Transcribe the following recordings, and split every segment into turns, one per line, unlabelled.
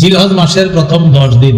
জিলহজ মাসের প্রথম দশ দিন।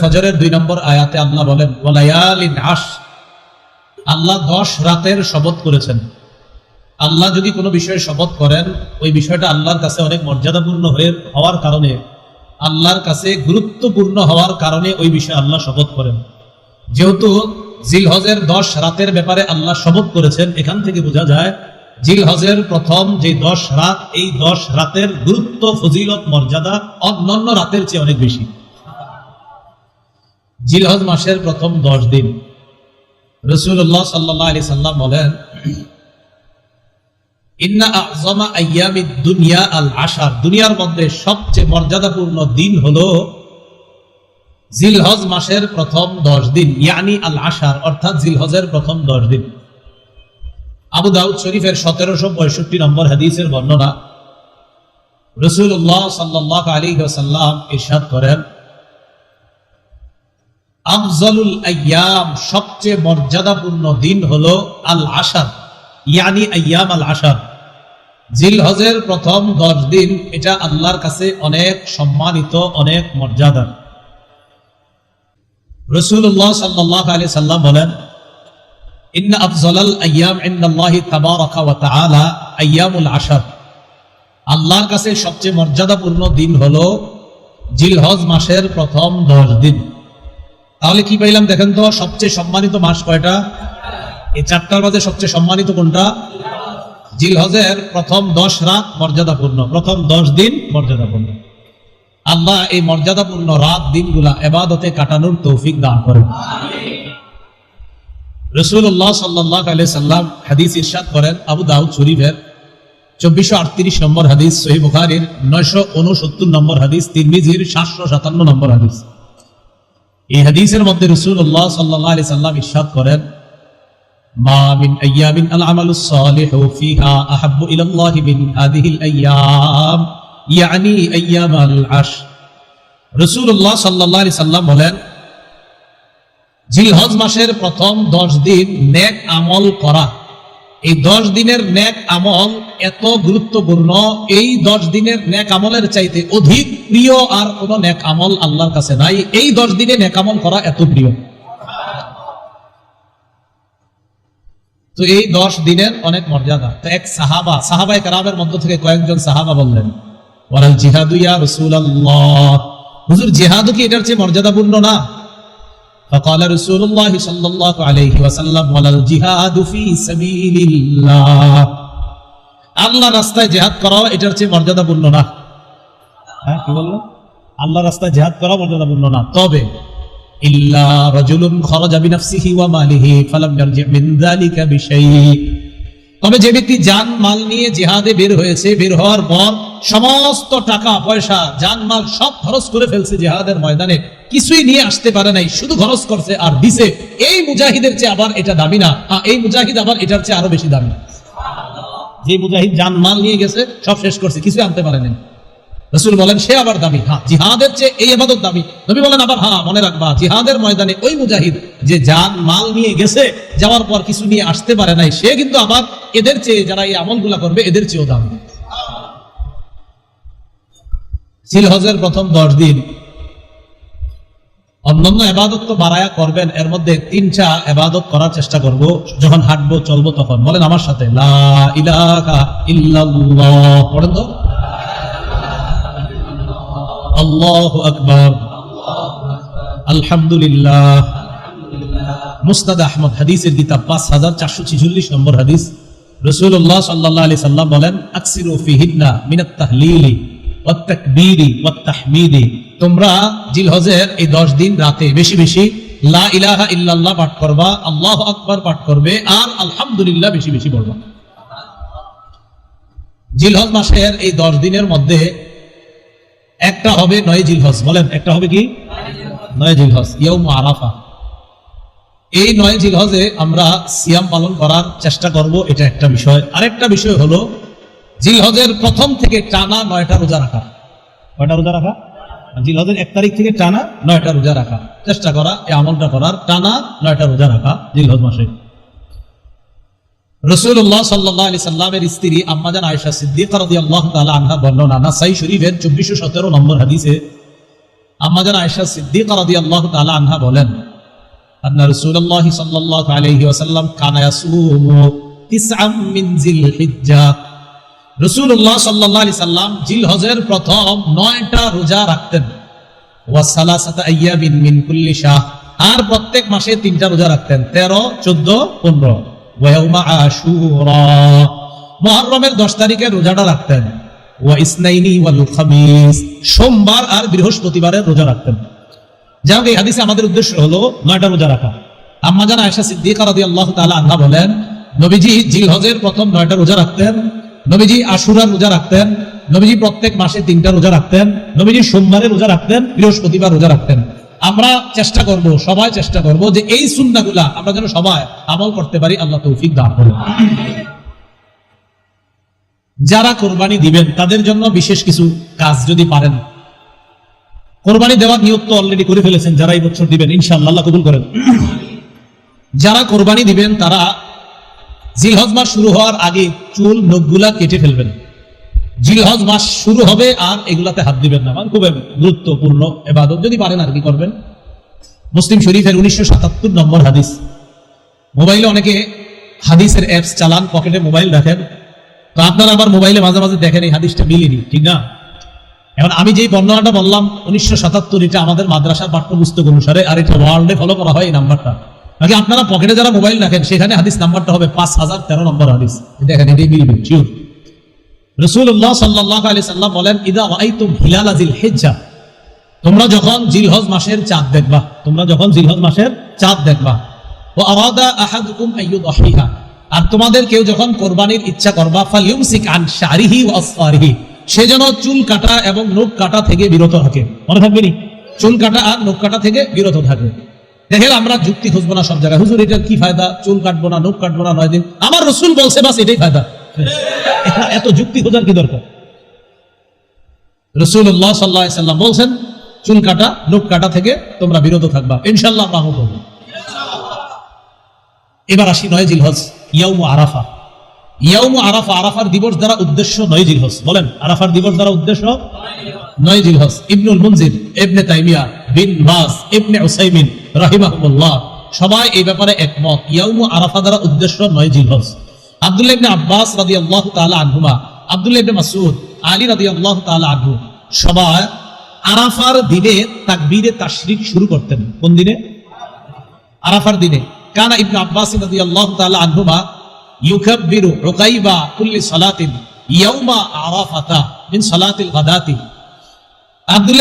ফজরের দুই নম্বর আয়াতে আল্লাহ বলেন আল্লাহ দশ রাতের শপথ করেছেন। আল্লাহ যদি কোনো বিষয়ে শপথ করেন, ওই বিষয়টা আল্লাহর কাছে অনেক মর্যাদাপূর্ণ হয়ে, হওয়ার কারণে, আল্লাহর কাছে গুরুত্বপূর্ণ হওয়ার কারণে ওই বিষয়ে আল্লাহ শপথ করেন। যেহেতু জিলহজের দশ রাতের ব্যাপারে আল্লাহ শপথ করেছেন, এখান থেকে বোঝা যায় জিলহজের প্রথম যে দশ রাত, এই দশ রাতের গুরুত্ব, ফজিলত, মর্যাদা অন্যান্য রাতের চেয়ে অনেক বেশি। জিলহজ মাসের প্রথম দশ দিন। রসুল্লাহ সাল্লাহ আলি সাল্লাম বলেন দুনিয়া আল আশার। দুনিয়ার মধ্যে সবচেয়ে মর্যাদাপূর্ণ দিন হলো জিলহজ মাসের প্রথম দশ দিন, ইয়ানি আল আশার অর্থাৎ জিলহজের প্রথম দশ দিন। আবু দাউদ শরীফের সতেরোশো পঁয়ষট্টি নম্বর হাদিসের বর্ণনা। রসুল্লাহ সাল্লাহ আলী সাল্লাম ইরশাদ করেন, আফজলুল আয়াম, সবচেয়ে মর্যাদাপূর্ণ দিন হলো আল আশার ইয়ানি আয়াম আল আশার জিলহজের প্রথম দশ দিন, এটা আল্লাহর কাছে অনেক সম্মানিত, অনেক মর্যাদার। রসুল্লাহ সাল্লাহ আলি সাল্লাম বলেন, ইন্না আফজলাল আয়াম ইন্দাল্লাহি তাবারাকা ওয়া তাআলা আয়ামুল আশার। আল্লাহর কাছে সবচেয়ে মর্যাদাপূর্ণ দিন হলো জিলহজ মাসের প্রথম দশ দিন। তাহলে কি পাইলাম দেখেন তো, সবচেয়ে সম্মানিত মাস কয়টা? এই চারটার মাঝে সবচেয়ে সম্মানিত কোনটা? জিলহজের প্রথম দশ রাত মর্যাদাপূর্ণ, প্রথম দশ দিন মর্যাদাপূর্ণ। আল্লাহ এই মর্যাদাপূর্ণ রাত দিনগুলা এবাদতে কাটানোর তৌফিক দান করেন রসুল্লাহ সাল্লাহ আলি সাল্লাম হাদিস ইরশাদ করেন আবু দাউদ শরীফের চব্বিশশো আটত্রিশ নম্বর হাদিস সহি বুখারির নয়শো উনসত্তর নম্বর হাদিস তিরমিজির সাতশো সাতান্ন নম্বর হাদিস এই হাদিসের মধ্যে রসুল্লাহ সাল্লাহ আলি সাল্লাম ইরশাদ করেন ما من أيام العمل الصالح فيها أحب إلى الله من هذه الأيام মাসের প্রথম দশ দিন ন্যাক আমল করা। এই দশ দিনের ন্যাক আমল এত গুরুত্বপূর্ণ, এই দশ দিনের ন্যাক আমলের চাইতে অধিক প্রিয় আর কোন ন্যাক আমল আল্লাহর কাছে নাই। এই দশ দিনে ন্যাক আমল করা এত প্রিয়। তো এই দশ দিনের অনেক মর্যাদা। তো এক সাহাবা, সাহাবায় কারামের মধ্য থেকে কয়েকজন সাহাবা বললেন ওরাল জিহাদু ইয়া রাসূলুল্লাহ হুজুর জিহাদও কি এটার চেয়ে মর্যাদাপূর্ণ না فقال رسول الله صلى الله عليه وسلم ولا الجهاد في سبيل الله আল্লাহ রাস্তায় জিহাদ করা এটার চেয়ে মর্যাদাপূর্ণ না হ্যাঁ কি বললো আল্লাহ রাস্তায় জিহাদ করা মর্যাদাপূর্ণ না তবে ইল্লা রাজুলুন খরাজা বিনাফসিহি ওয়া মালিহি ফালাম ইয়ারজি মিন যালিকা বিশাই তবে যে ব্যক্তি জান মাল নিয়ে জিহাদে বের হয়েছে, বের হওয়ার পর সমস্ত টাকা, পয়সা জান মাল সব খরচ করে ফেলছে জিহাদের ময়দানে। কিছুই নিয়ে আসতে পারে নাই, শুধু খরচ করছে আর দিছে। এই মুজাহিদের চেয়ে আবার এটা দামি না। এই মুজাহিদ আবার এটার চেয়ে আরও বেশি দামি যে মুজাহিদ জান মাল নিয়ে গেছে, সব শেষ করছে কিছু আনতে পারেনি রসুল বলেন, সে আবার দামি। হ্যাঁ জিহাদের চেয়ে এই আবাদত দামি। নবী বলেন আবার হ্যাঁ মনে রাখবা, জিহাদের ময়দানে ওই মুজাহিদ যে যান মাল নিয়ে গেছে, যাওয়ার পর কিছু নিয়ে আসতে পারে নাই, সে কিন্তু আবার এদের চেয়ে যারা এই আমলগুলা করবে, এদের চেয়েও দামি। সিলহজের প্রথম দশ দিন অন্যান্য এবাদত তো বাড়ায়া করবেন, এর মধ্যে তিনটা এবাদত করার চেষ্টা করব। যখন হাঁটবো, চলবো তখন। বলেন আমার সাথে পড়েন তো? আল্লাহ আকবর। আলহামদুলিল্লাহ। মুস্তাদ আহমদ, হাদিসের কিতাব, পাঁচ হাজার চারশো ছিচল্লিশ নম্বর হাদিস। রসুল্লাহ সাল্লাহ আলি সাল্লাম বলেন মিনাত তাহলিলি তোমরা জিলহজের এই দশ দিন রাতে বেশি বেশি লা ইলাহা ইল্লাল্লাহ পাঠ করবা, আল্লাহ আকবার পাঠ করবে আর আলহামদুলিল্লাহ বেশি বেশি বলবা জিলহজ মাসের এই দশ দিনের মধ্যে একটা হবে নয় জিলহজ। বলেন, একটা হবে কি? নয় জিলহজ। ইয়ৌম আরাফা এই নয় জিলহজে আমরা সিয়াম পালন করার চেষ্টা করব, এটা একটা বিষয়। আরেকটা বিষয় হলো, জিলহজের প্রথম থেকে টানা নয়টা রোজা রাখা। কয়টা রোজা রাখা? জিলহজের এক তারিখ থেকে টানা নয়টা রোজা রাখা। চেষ্টা করা, এই আমলটা করার টানা নয়টা রোজা রাখা জিলহজ মাসে। রসুল্লাহ সাল্লাহ আলি সাল্লামের স্ত্রী আম্মাজান আয়েশা সিদ্দিক রাদিয়াল্লাহু তাআলা আনহা বর্ণনা, নাসাই শরীফের চব্বিশশো সতেরো নম্বর হাদিসে আম্মাজান আয়েশা সিদ্দিক রাদিয়াল্লাহু তাআলা আনহা বলেন আন্না রাসূলুল্লাহ সাল্লাল্লাহু আলাইহি ওয়াসাল্লাম কানা ইয়াসুমু তিসআম মিন জিলহিজ্জাহ রাসূলুল্লাহ সাল্লাল্লাহু আলাইহি সাল্লাম জিলহজের প্রথম নয়টা রোজা রাখতেন। ওয়া সালাসাতা আইয়ামিন মিন কুল্লি শাহ। আর প্রত্যেক মাসে তিনটা রোজা রাখতেন 13 14 15 ওয়া ইয়াউমা আশুরা। মুহররমের 10 তারিখে রোজাটা রাখতেন। ওয়া ইসনাইনি ওয়াল খামিস। সোমবার আর বৃহস্পতিবারের রোজা রাখতেন। যাই হোক এই হাদিসে আমাদের উদ্দেশ্য হলো নয়টা রোজা রাখা। আম্মা জান রাদিয়াল্লাহু তাআলা আনহা বলেন, নবীজি প্রথম নয়টা রোজা রাখতেন, নবীজি আশুরার রোজা রাখতেন, নবীজি প্রত্যেক মাসে তিনটা রোজা রাখতেন, নবীজি সোমবারে রোজা রাখতেন, বৃহস্পতিবার রোজা রাখতেন। আমরা চেষ্টা করব, সবাই চেষ্টা করব যে এই সুন্নাগুলা আমরা যেন সবাই আমল করতে পারি, আল্লাহ তৌফিক দান করুন। যারা কোরবানি দিবেন, তাদের জন্য বিশেষ কিছু কাজ যদি পারেন কোরবানি দেওয়ার নিয়ত তো অলরেডি করে ফেলেছেন, যারা এই বছর দিবেন, ইনশাআল্লাহ আল্লাহ কবুল করেন। যারা কোরবানি দিবেন, তারা জিলহজ মাস শুরু হওয়ার আগে চুল, নখগুলা কেটে ফেলবেন। জিলহজ মাস শুরু হবে আর এগুলাতে হাত দিবেন না। মানে খুব গুরুত্বপূর্ণ এবাদত। যদি পারেন আর কি করবেন। মুসলিম শরীফের উনিশশো সাতাত্তর নম্বর হাদিস। মোবাইলে অনেকে হাদিসের অ্যাপস চালান, পকেটে মোবাইল রাখেন। তো আপনারা আবার মোবাইলে মাঝে মাঝে দেখেন, এই হাদিসটা মিলিনি, ঠিক না? এখন আমি যেই বর্ণনাটা বললাম, উনিশশো সাতাত্তর এটা আমাদের মাদ্রাসার পাঠ্যপুস্তক অনুসারে, আর এটা ওয়ার্ল্ডে ফলো করা হয় এই নাম্বারটা নাকি আপনারা পকেটে যারা মোবাইল রাখেন, সেখানে হাদিস নাম্বারটা হবে পাঁচ হাজার তেরো নম্বর হাদিস। দেখেন, এটাই মিলবে রসুল্লাহ সাল্লাহ আলি সাল্লাম বলেন, ইদা ওয়াইতুম হিলাল আজিল তোমরা যখন জিলহজ মাসের চাঁদ দেখবা, তোমরা যখন জিলহজ মাসের চাঁদ দেখবা। ও আওয়াদা আইয়ুদ অহিহা আর তোমাদের কেউ যখন কোরবানির ইচ্ছা করবা, ফালিউমসিক আন শারিহি সে যেন চুল কাটা এবং নখ কাটা থেকে বিরত থাকে। মনে থাকবে নি? চুল কাটা আর নখ কাটা থেকে বিরত থাকে। দেখেন, আমরা যুক্তি খুঁজবো না সব জায়গায়। হুজুর এটার কি ফায়দা? চুল কাটবো না, নখ কাটবো না, নয় দিন। আমার রসুল বলছে, বাস, এটাই ফায়দা। এত যুক্তি খোঁজার কি দরকার? রসুল্লাহ সাল্লাহ সাল্লাম বলছেন চুল কাটা, নখ কাটা থেকে তোমরা বিরত থাকবা। ইনশাল্লাহ আমরা এবার আসি নয় জিলহজ, ইয়াউম আরাফা। ইয়াউম আরাফা, আরাফার দিবস দ্বারা উদ্দেশ্য নয় জিলহজ। বলেন, আরাফার দিবস দ্বারা উদ্দেশ্য নয় জিলহজ। ইবনুল মুনজির, ইবনে তাইমিয়া বিন বাস, ইবনে উসাইমিন রাহিমাহুল্লাহ সবাই এই ব্যাপারে একমত। আরাফা দ্বারা উদ্দেশ্য নয় জিলহজ। আব্দুল্লাহ ইবনে আব্বাস আনহুমা, আব্দুল্লাহ ইবনে আলী আনহু, সবাই আরাফার দিনে তাকবীরে তাশরিক শুরু করতেন। কোন দিনে? আরাফার দিনে। কানা ইবনে আব্বাস রাদিয়াল্লাহু তাআলা আনহুমা ইউকাব্বিরু উকাইবা কুল্লি সালাতিন ইয়াউমা আরাফাতা মিন সালাতিল গাদাতি।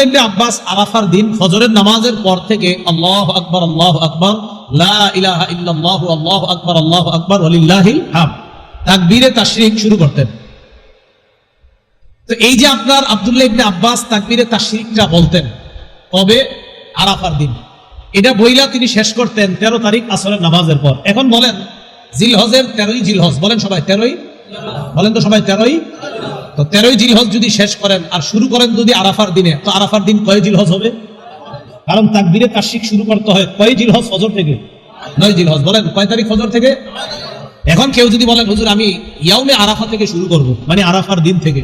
ইবনে আব্বাস আরাফার দিন ফজরের নামাজের পর থেকে আল্লাহু আকবার আল্লাহু আকবার, লা ইলাহা ইল্লাল্লাহু, আল্লাহু আকবার আল্লাহু আকবার ওয়ালিল্লাহিল হামদ তাকবীরে শুরু করতেন। তো এই যে আপনার আব্দুল্লাহ ইবনে আব্বাস তাকবীরে বলতেন কবে আরাফার দিন। এটা বইলা তিনি শেষ করতেন তেরো তারিখ আসরের নামাজের পর। এখন বলেন জিলহজের তেরোই জিলহজ, বলেন সবাই তেরোই? বলেন তো সবাই তেরোই? তো তেরোই জিলহজ যদি শেষ করেন আর শুরু করেন যদি আরাফার দিনে, তো আরাফার দিন কয় জিলহজ হবে? কারণ তাকবীরে তাশরিক শুরু করতে হয় কয় জিলহজ ফজর থেকে? নয় জিলহজ, বলেন কয় তারিখ ফজর থেকে? এখন কেউ যদি বলেন, হুজুর, আমি ইয়াউমে আরাফা থেকে শুরু করব মানে আরাফার দিন থেকে।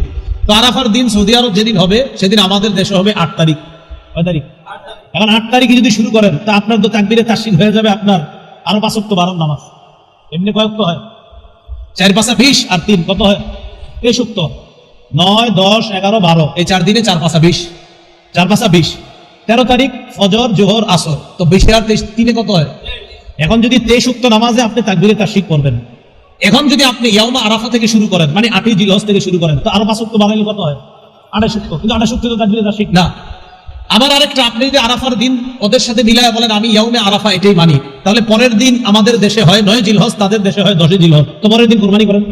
তো আরাফার দিন সৌদি আরব যেদিন হবে, সেদিন আমাদের দেশে হবে আট তারিখ। কয় তারিখ? এখন আট তারিখে যদি শুরু করেন, তা আপনার তো তাকবিরে তাসিক হয়ে যাবে আপনার আরও পাঁচক্ত বারো নামাজ। এমনি কয়েক তো হয়। চার, পাঁচা বিশ আর তিন, কত হয়? এই সুক্ত। নয়, দশ, এগারো, বারো। এই চার দিনে চার, পাঁচা, বিশ। চার, পাঁচা, বিশ। তেরো তারিখ, ফজর, জোহর, আসর। তো বিশে আর তেইশ তিনে কত হয়? এখন যদি তেইশ উক্ত নামাজে আপনি তাকবিরে শিখ করবেন। এখন যদি আপনি ইয়াউমা আরাফা থেকে শুরু করেন মানে আটই জিলহজ থেকে শুরু করেন, তো আরও পাঁচ উক্ত বানাইলে কত হয়? আড়াইশ উক্ত। কিন্তু আড়াইশ উক্ত তো তাকবিরে তাসিক না। আবার আরেকটা, আপনি যদি আরাফার দিন ওদের সাথে মিলায় বলেন, আমি ইয়াউমে আরাফা এটাই মানি। তাহলে পরের দিন আমাদের দেশে হয় নয় জিলহস তাদের দেশে হয় দশই জিলহজ। তো পরের দিন কোরবানি করেন।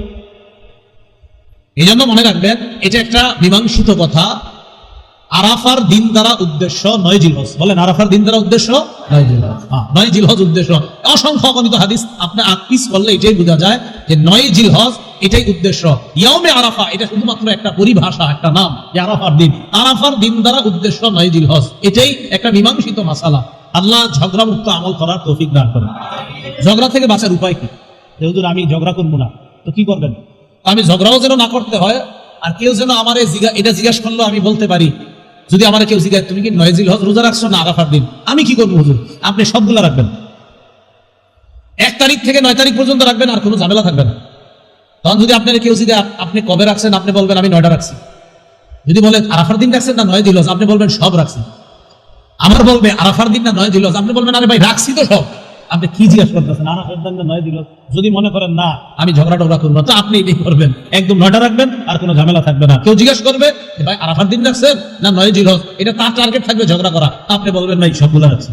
এই জন্য মনে রাখবেন, এটা একটা মীমাংসিত কথা। আরাফার দিন দ্বারা উদ্দেশ্য নয় জিলহজ। বলেন, আরাফার দিন দ্বারা উদ্দেশ্য নয় জিলহজ। উদ্দেশ্য। অসংখ্য অগণিত হাদিস আপনি আকিস করলে এটাই বোঝা যায় যে নয় জিলহজ এটাই উদ্দেশ্য। ইয়মে আরাফা, এটা শুধুমাত্র একটা পরিভাষা, একটা নাম, যে আরাফার দিন। আরাফার দিন দ্বারা উদ্দেশ্য নয় জিল হজ এটাই একটা মীমাংসিত মাসালা। আল্লাহ ঝগড়া মুক্ত আমল করার তৌফিক দান করেন। ঝগড়া থেকে বাঁচার উপায় কি? যে, হুজুর, আমি ঝগড়া করব না। তো কি করবেন? আমি ঝগড়াও যেন না করতে হয়, আর কেউ যেন আমার এটা জিজ্ঞাসা করল আমি বলতে পারি যদি আমার কেউ জিজ্ঞাসা তুমি কি নয়জিল হজ রোজা রাখছো না আরাফার দিন? আমি কি করব হুজুর? আপনি সবগুলো রাখবেন। এক তারিখ থেকে নয় তারিখ পর্যন্ত রাখবেন, আর কোনো ঝামেলা থাকবে না। তখন যদি আপনার কেউ যদি আপনি কবে রাখছেন? আপনি বলবেন, আমি নয়টা রাখছি। যদি বলেন আরাফার দিন রাখছেন না নয় দিল আপনি বলবেন, সব রাখছি। আমার বলবে, আরাফার দিন না নয় দিলস আপনি বলবেন, আরে ভাই, রাখছি তো সব। আপনি কি জিজ্ঞাসা করতেছেন? আনা সিদ্ধান্ত নয় দিল। যদি মনে করেন না, আমি ঝগড়া টগড়া করব তো আপনি এটাই করবেন। একদম নয়টা রাখবেন, আর কোনো ঝামেলা থাকবে না। কেউ জিজ্ঞাসা করবে ভাই, আরাফার দিন রাখছেন না নয় দিল? এটা তার টার্গেট থাকবে ঝগড়া করা। আপনি বলবেন, না, এই সবগুলো রাখছি